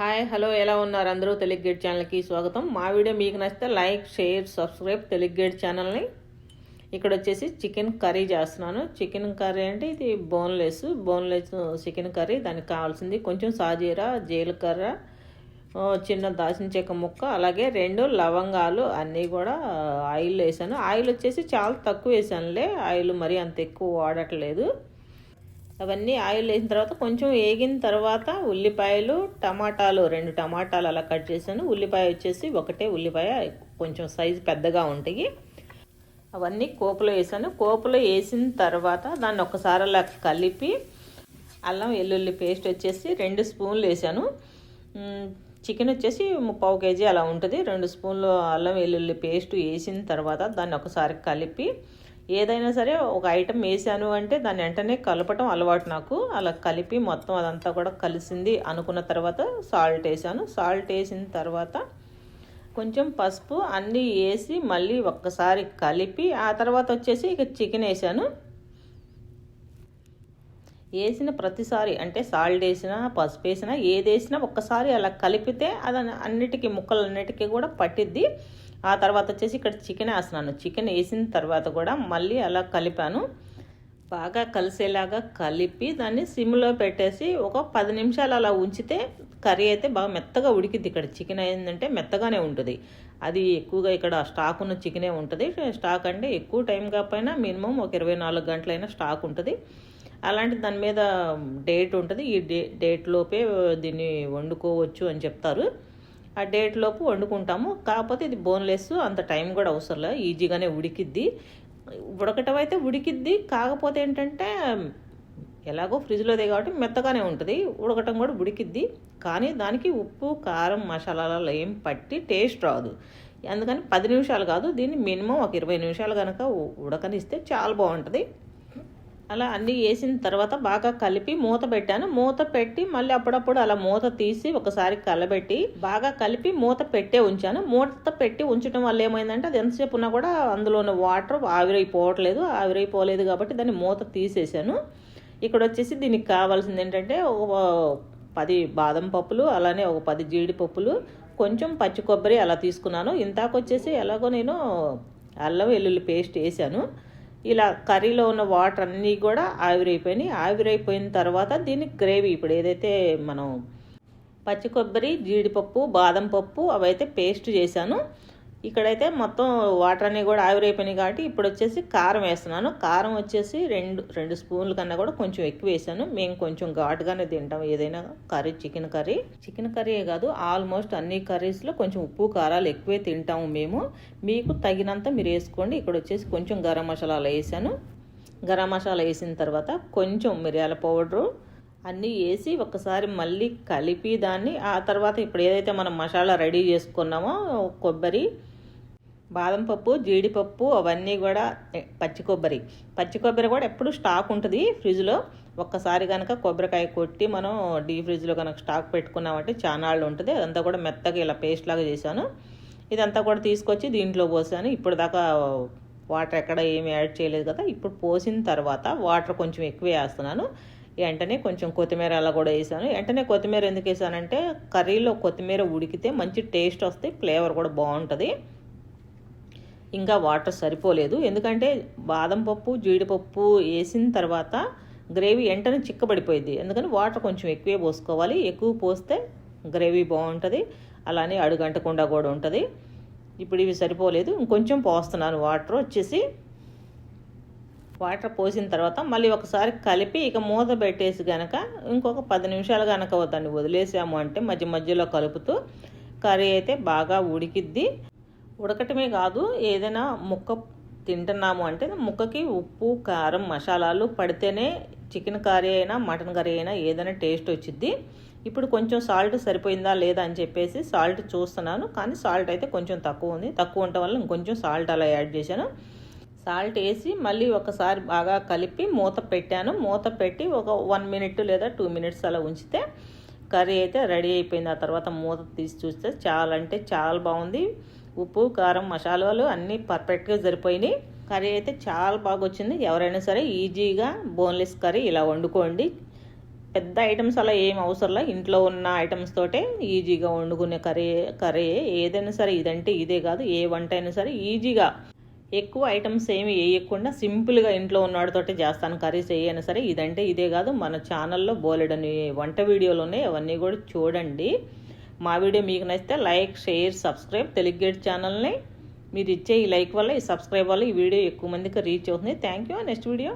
Hi hello ఎలా ఉన్నారు? అందరూ తెలుగు గేట్ ఛానల్కి స్వాగతం. మా వీడియో మీకు నచ్చితే like share subscribe Telugu gate ఛానల్ని. ఇక్కడ వచ్చేసి చికెన్ కర్రీ చేస్తున్నాను. చికెన్ కర్రీ అంటే ఇది బోన్లెస్ బోన్లెస్ చికెన్ కర్రీ. దానికి కావాల్సింది కొంచెం సాజీరా జీలకర్ర చిన్న దాచిన చెక్క ముక్క అలాగే రెండు లవంగాలు అన్నీ కూడా ఆయిల్ వేసాను. ఆయిల్ వచ్చేసి చాలా తక్కువ వేసానులే. ఆయిల్ మరీ అంత ఎక్కువ వాడట్లేదు. అవన్నీ ఆయిల్ వేసిన తర్వాత కొంచెం వేగిన తర్వాత ఉల్లిపాయలు టమాటాలు రెండు టమాటాలు అలా కట్ చేశాను. ఉల్లిపాయ వచ్చేసి ఒకటే ఉల్లిపాయ కొంచెం సైజు పెద్దగా ఉంటాయి. అవన్నీ కోపలో వేసాను. కోపలో వేసిన తర్వాత దాన్ని ఒకసారి అలా కలిపి అల్లం వెల్లుల్లి పేస్ట్ వచ్చేసి రెండు స్పూన్లు వేసాను. చికెన్ వచ్చేసి ముప్పావు కేజీ అలా ఉంటుంది. రెండు స్పూన్లు అల్లం వెల్లుల్లి పేస్ట్ వేసిన తర్వాత దాన్ని ఒకసారి కలిపి ఏదైనా సరే ఒక ఐటెం వేసాను అంటే దాన్ని వెంటనే కలపటం అలవాటు నాకు. అలా కలిపి మొత్తం అదంతా కూడా కలిసింది అనుకున్న తర్వాత సాల్ట్ వేసాను సాల్ట్ వేసిన తర్వాత కొంచెం పసుపు అన్నీ వేసి మళ్ళీ ఒక్కసారి కలిపి ఆ తర్వాత వచ్చేసి ఇక చికెన్ వేసాను వేసిన ప్రతిసారి అంటే సాల్ట్ వేసినా పసుపు వేసినా ఏది వేసినా ఒక్కసారి అలా కలిపితే అది అన్నిటికీ ముక్కలన్నిటికీ కూడా పట్టిద్ది. ఆ తర్వాత వచ్చేసి ఇక్కడ చికెన్ వేస్తున్నాను. చికెన్ వేసిన తర్వాత కూడా మళ్ళీ అలా కలిపాను. బాగా కలిసేలాగా కలిపి దాన్ని సిమ్లో పెట్టేసి ఒక పది నిమిషాలు అలా ఉంచితే కర్రీ అయితే బాగా మెత్తగా ఉడికిద్ది ఇక్కడ. చికెన్ ఏంటంటే మెత్తగానే ఉంటుంది. అది ఎక్కువగా ఇక్కడ స్టాక్ ఉన్న చికెనే ఉంటుంది. స్టాక్ అంటే ఎక్కువ టైం కాకపోయినా మినిమం ఒక ఇరవై నాలుగు గంటలైనా స్టాక్ ఉంటుంది. అలాంటి దాని మీద డేట్ ఉంటుంది. ఈ డే డేట్ లోపే దీన్ని వండుకోవచ్చు అని చెప్తారు. ఆ డేట్ లోపు వండుకుంటాము. కాకపోతే ఇది బోన్లెస్ అంత టైం కూడా అవసరం లేదు. ఈజీగానే ఉడికిద్ది. ఉడకటం అయితే ఉడికిద్ది. కాకపోతే ఏంటంటే ఎలాగో ఫ్రిడ్జ్లోదే కాబట్టి మెత్తగానే ఉంటుంది. ఉడకటం కూడా ఉడికిద్ది. కానీ దానికి ఉప్పు కారం మసాలాలలో ఏం పట్టి టేస్ట్ రాదు. అందుకని పది నిమిషాలు కాదు. దీన్ని మినిమం ఒక ఇరవై నిమిషాలు కనుక ఉడకనిస్తే చాలా బాగుంటుంది. అలా అన్నీ వేసిన తర్వాత బాగా కలిపి మూత పెట్టాను. మూత పెట్టి మళ్ళీ అప్పుడప్పుడు అలా మూత తీసి ఒకసారి కలబెట్టి బాగా కలిపి మూత పెట్టే ఉంచాను. మూత పెట్టి ఉంచడం వల్ల ఏమైందంటే అది ఎంతసేపు ఉన్నా కూడా అందులో ఉన్న వాటర్ ఆవిరైపోవట్లేదు. ఆవిరైపోలేదు కాబట్టి దాన్ని మూత తీసేసాను. ఇక్కడ వచ్చేసి దీనికి కావాల్సింది ఏంటంటే ఒక పది బాదం పప్పులు అలానే ఒక పది జీడిపప్పులు కొంచెం పచ్చి కొబ్బరి అలా తీసుకున్నాను. ఇంతాకొచ్చేసి ఎలాగో నేను అల్లం వెల్లుల్లి పేస్ట్ వేసాను. ఇలా కర్రీలో ఉన్న వాటర్ అన్నీ కూడా ఆవిరైపోయినాయి. ఆవిరైపోయిన తర్వాత దీన్ని గ్రేవీ ఇప్పుడు ఏదైతే మనం పచ్చి కొబ్బరి జీడిపప్పు బాదం పప్పు అవైతే పేస్ట్ చేశాను. ఇక్కడైతే మొత్తం వాటర్ అన్నీ కూడా ఆవిరైపోయినాయి కాబట్టి ఇప్పుడు వచ్చేసి కారం వేస్తున్నాను. కారం వచ్చేసి రెండు రెండు స్పూన్ల కన్నా కూడా కొంచెం ఎక్కువ వేసాను. మేము కొంచెం ఘాటుగానే తింటాం ఏదైనా కర్రీ చికెన్ కర్రీ. చికెన్ కర్రీయే కాదు ఆల్మోస్ట్ అన్ని కర్రీస్లో కొంచెం ఉప్పు కారాలు ఎక్కువే తింటాము మేము. మీకు తగినంత మీరు వేసుకోండి. ఇక్కడ వచ్చేసి కొంచెం గరం మసాలాలు వేసాను. గరం మసాలా వేసిన తర్వాత కొంచెం మిరియాల పౌడరు అన్నీ వేసి ఒకసారి మళ్ళీ కలిపి దాన్ని ఆ తర్వాత ఇప్పుడు ఏదైతే మనం మసాలా రెడీ చేసుకున్నామో కొబ్బరి బాదం పప్పు జీడిపప్పు అవన్నీ కూడా పచ్చి కొబ్బరి. పచ్చి కొబ్బరి కూడా ఎప్పుడు స్టాక్ ఉంటుంది ఫ్రిడ్జ్లో. ఒక్కసారి కనుక కొబ్బరికాయ కొట్టి మనం డీ ఫ్రిడ్జ్లో కనుక స్టాక్ పెట్టుకున్నామంటే చాలా ఉంటుంది. అదంతా కూడా మెత్తగా ఇలా పేస్ట్ లాగా చేశాను. ఇదంతా కూడా తీసుకొచ్చి దీంట్లో పోసాను. ఇప్పుడు దాకా వాటర్ ఎక్కడ ఏమి యాడ్ చేయలేదు కదా. ఇప్పుడు పోసిన తర్వాత వాటర్ కొంచెం ఎక్కువ వేస్తున్నాను. వెంటనే కొంచెం కొత్తిమీర అలా కూడా వేసాను. వెంటనే కొత్తిమీర ఎందుకు వేసానంటే కర్రీలో కొత్తిమీర ఉడికితే మంచి టేస్ట్ వస్తే ఫ్లేవర్ కూడా బాగుంటుంది. ఇంకా వాటర్ సరిపోలేదు. ఎందుకంటే బాదం పప్పు జీడిపప్పు వేసిన తర్వాత గ్రేవీ వెంటనే చిక్కబడిపోయింది ఎందుకని వాటర్ కొంచెం ఎక్కువే పోసుకోవాలి. ఎక్కువ పోస్తే గ్రేవీ బాగుంటుంది. అలానే అడుగంటకుండా కూడా ఉంటుంది. ఇప్పుడు ఇవి సరిపోలేదు. ఇంకొంచెం పోస్తున్నాను వాటర్ వచ్చేసి. వాటర్ పోసిన తర్వాత మళ్ళీ ఒకసారి కలిపి ఇక మూత పెట్టేసి కనుక ఇంకొక పది నిమిషాలు కనుక దాన్ని వదిలేసాము అంటే మధ్య మధ్యలో కలుపుతూ కర్రీ అయితే బాగా ఉడికిద్ది. ఉడకటమే కాదు ఏదైనా ముక్క తింటున్నాము అంటే ముక్కకి ఉప్పు కారం మసాలాలు పడితేనే చికెన్ కర్రీ అయినా మటన్ కర్రీ అయినా ఏదైనా టేస్ట్ వచ్చిద్ది. ఇప్పుడు కొంచెం సాల్ట్ సరిపోయిందా లేదా అని చెప్పేసి సాల్ట్ చూస్తున్నాను. కానీ సాల్ట్ అయితే కొంచెం తక్కువ ఉంది. తక్కువ ఉండటం వల్ల ఇంకొంచెం సాల్ట్ అలా యాడ్ చేశాను. సాల్ట్ వేసి మళ్ళీ ఒకసారి బాగా కలిపి మూత పెట్టాను. మూత పెట్టి ఒక వన్ మినిట్ లేదా టూ మినిట్స్ అలా ఉంచితే కర్రీ అయితే రెడీ అయిపోయింది. ఆ తర్వాత మూత తీసి చూస్తే చాలా అంటే చాలా బాగుంది. ఉప్పు కారం మసాలాలు అన్నీ పర్ఫెక్ట్గా సరిపోయినాయి. కర్రీ అయితే చాలా బాగా వచ్చింది. ఎవరైనా సరే ఈజీగా బోన్లెస్ కర్రీ ఇలా వండుకోండి. పెద్ద ఐటమ్స్ అలా ఏం అవసరంలా ఇంట్లో ఉన్న ఐటమ్స్ తోటే ఈజీగా వండుకునే కర్రీ కర్రీ. ఏదైనా సరే ఇదంటే ఇదే కాదు. ఏ వంట అయినా సరే ఈజీగా. ఎక్కువ ఐటమ్స్ ఏమి వేయకుండా సింపుల్గా ఇంట్లో ఉన్నవాడితోటే చేస్తాను. కర్రీస్ వేయైనా సరే ఇదంటే ఇదే కాదు. మన ఛానల్లో బోలెడని వంట వీడియోలు ఉన్నాయి. అవన్నీ కూడా చూడండి. మా వీడియో మీకు నచ్చితే లైక్ షేర్ సబ్స్క్రైబ్. తెలుగు ఛానల్ని మీరు ఇచ్చే ఈ లైక్ వల్ల ఈ సబ్స్క్రైబ్ వల్ల ఈ వీడియో ఎక్కువ మందికి రీచ్ అవుతుంది. Thank you. Next video.